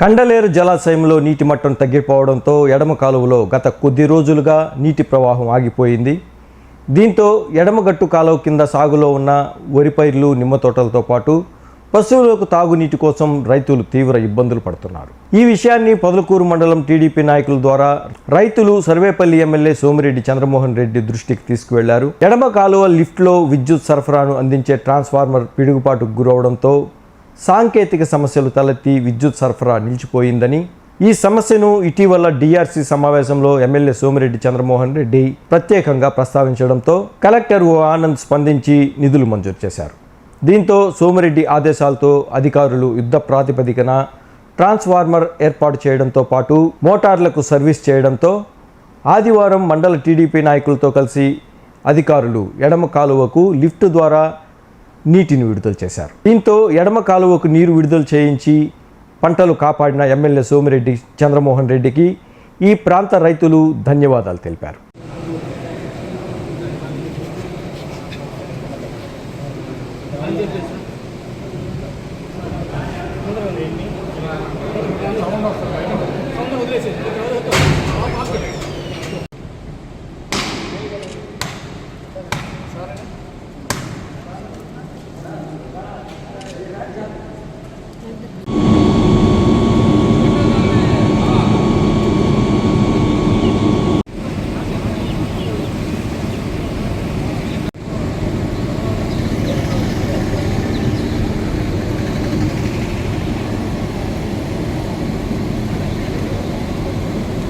కండలేరు జలాశయంలో నీటి మట్టం తగ్గిపోవడంతో ఎడమ కాలువలో గత కొద్ది రోజులుగా నీటి ప్రవాహం ఆగిపోయింది. దీంతో ఎడమగట్టు కాలువ కింద సాగులో ఉన్న వరి పైర్లు నిమ్మ తోటలతో పాటు పశువులకు తాగునీటి కోసం రైతులు తీవ్ర ఇబ్బందులు పడుతున్నారు. ఈ విషయాన్ని పొదలకూరు మండలం టీడీపీ నాయకుల ద్వారా రైతులు సర్వేపల్లి ఎమ్మెల్యే సోమిరెడ్డి చంద్రమోహన్ రెడ్డి దృష్టికి తీసుకువెళ్ళారు. ఎడమ కాలువ లిఫ్ట్లో విద్యుత్ సరఫరాను అందించే ట్రాన్స్ఫార్మర్ పిడుగుపాటుకు గురవడంతో సాంకేతిక సమస్యలు తలెత్తి విద్యుత్ సరఫరా నిలిచిపోయిందని ఈ సమస్యను ఇటీవల డిఆర్సీ సమావేశంలో ఎమ్మెల్యే సోమిరెడ్డి చంద్రమోహన్ రెడ్డి ప్రత్యేకంగా ప్రస్తావించడంతో కలెక్టర్ ఓ ఆనంద్ స్పందించి నిధులు మంజూరు చేశారు. దీంతో సోమిరెడ్డి ఆదేశాలతో అధికారులు యుద్ధ ప్రాతిపదికన ట్రాన్స్ఫార్మర్ ఏర్పాటు చేయడంతో పాటు మోటార్లకు సర్వీస్ చేయడంతో ఆదివారం మండల టీడీపీ నాయకులతో కలిసి అధికారులు ఎడమ కాలువకు లిఫ్ట్ ద్వారా నీటిని విడుదల చేశారు. దీంతో ఎడమ కాలువకు నీరు విడుదల చేయించి పంటలు కాపాడిన ఎమ్మెల్యే సోమిరెడ్డి చంద్రమోహన్ రెడ్డికి ఈ ప్రాంత రైతులు ధన్యవాదాలు తెలిపారు. వదిలేసేది